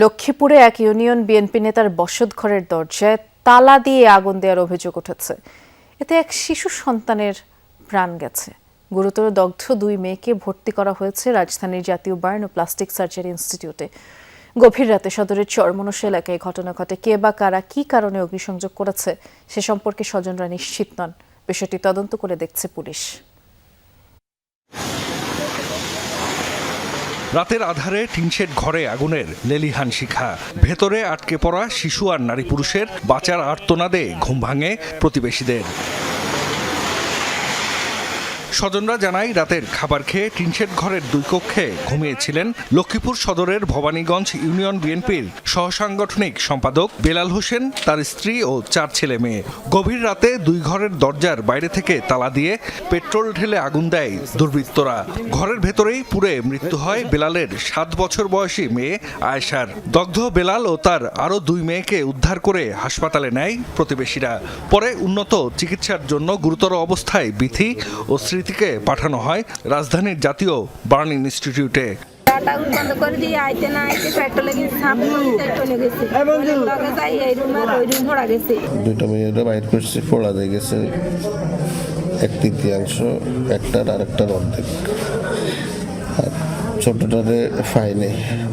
লক্ষ্মীপুরে এক union BNP নেতার বসতঘরের দরজায় তালা দিয়ে আগুন দেওয়ার অভিযোগ উঠেছে। এতে এক শিশু সন্তানের প্রাণ গেছে। গুরুতর দগ্ধ দুই মেয়েকে ভর্তি করা হয়েছে রাজধানীর জাতীয় বার্ন ও প্লাস্টিক সার্জারি ইনস্টিটিউটে। গভীর রাতে সদরের চরমনস এলাকায় ঘটনা ঘটে। কে বা কারা কী কারণে অগ্নিসংযোগ করেছে সে সম্পর্কে স্বজনরা নিশ্চিত নন। বিষয়টি তদন্ত করে দেখছে পুলিশ। রাতের আধারে টিনশেড ঘরে আগুনের লেলিহান শিখা। ভেতরে আটকে পড়া শিশু আর নারী পুরুষের বাঁচার আর্তনাদে ঘুম ভাঙে প্রতিবেশীদের। স্বজনরা জানায়, রাতের খাবার খেয়ে টিনশেড ঘরের দুই কক্ষে ঘুমিয়েছিলেন লক্ষ্মীপুর সদরের ভবানীগঞ্জ ইউনিয়ন বিএনপির সহসাংগঠনিক সম্পাদক বেলাল হোসেন, তার স্ত্রী ও চার ছেলে মেয়ে। গভীর রাতে দুই ঘরের দরজার বাইরে থেকে তালা দিয়ে পেট্রোল ঢেলে আগুন দেয় দুর্বৃত্তরা। ঘরের ভেতরেই পুড়ে মৃত্যু হয় বেলালের সাত বছর বয়সী মেয়ে আয়েশার। দগ্ধ বেলাল ও তার আরও দুই মেয়েকে উদ্ধার করে হাসপাতালে নেয় প্রতিবেশীরা। পরে উন্নত চিকিৎসার জন্য গুরুতর অবস্থায় বিথি ও স্মৃতিকে পাঠানো হয় রাজধানীর জাতীয় বার্ন ইনস্টিটিউটে। একটা বন্ধ করে দিয়ে আইতে না আইতে পেট্রোলে গেছে সাপ নিতে গেছে। লগে যাই এই রুম আর ওই রুম ধরা গেছে। দুইটা মেয়েরা বাইর করছে পড়া দিয়ে গেছে। এক তৃতীয়াংশ একটার আরেকটার অর্ধেক। ছোটটারে ফাইনে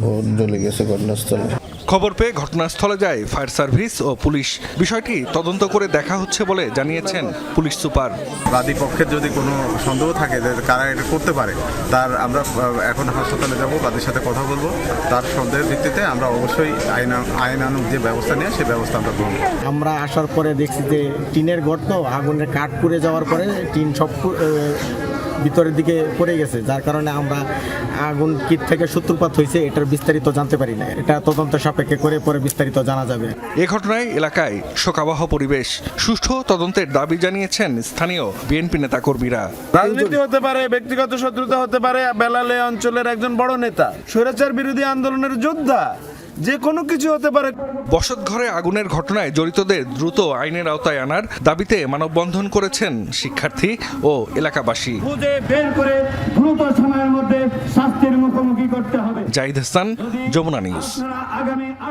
ও জ্বলে গেছে ঘটনাস্থলে। খবর পেয়ে ঘটনাস্থলে যায় ফায়ার সার্ভিস ও পুলিশ। বিষয়টি তদন্ত করে দেখা হচ্ছে বলে জানিয়েছেন পুলিশ সুপার। বাদী পক্ষের যদি কোনো সন্দেহ থাকে যে কারা এটা করতে পারে তার আমরা এখন হাসপাতালে যাব বাদীর সাথে কথা বলব। তার সন্দেহের ভিত্তিতে আমরা অবশ্যই আইন আইনানুক যে ব্যবস্থা নিয়ে সেই ব্যবস্থা আমরা গ্রহণ করব। আমরা আসার পরে দেখছি যে টিনের ঘর তো আগুনের কাঠ পুড়ে যাওয়ার পরে টিন সব ভিতরের দিকে পড়ে গেছে যার কারণে আমরা আগুন কিট থেকে সূত্রপাত হয়েছে এটার বিস্তারিত জানতে পারি না। এটা তদন্ত সাপেক্ষে করে পরে বিস্তারিত জানা যাবে। এ ঘটনায় এলাকায় শোকাবহ পরিবেশ। সুষ্ঠু তদন্তের দাবি জানিয়েছেন স্থানীয় বিএনপি নেতাকর্মীরা। রাজনীতি হতে পারে ব্যক্তিগত শত্রুতা হতে পারে বেলালে অঞ্চলের একজন বড় নেতা স্বৈরাচার বিরোধী আন্দোলনের যোদ্ধা। যে কোনো কিছু হতে পারে। বসত ঘরে আগুনের ঘটনায় জড়িতদের দ্রুত আইনের আওতায় আনার দাবিতে মানববন্ধন করেছেন শিক্ষার্থী ও এলাকাবাসী। বের করে দ্রুত সময়ের মধ্যে শাস্তির মুখোমুখি করতে হবে। জাহিদ হাসান যমুনা নিউজ।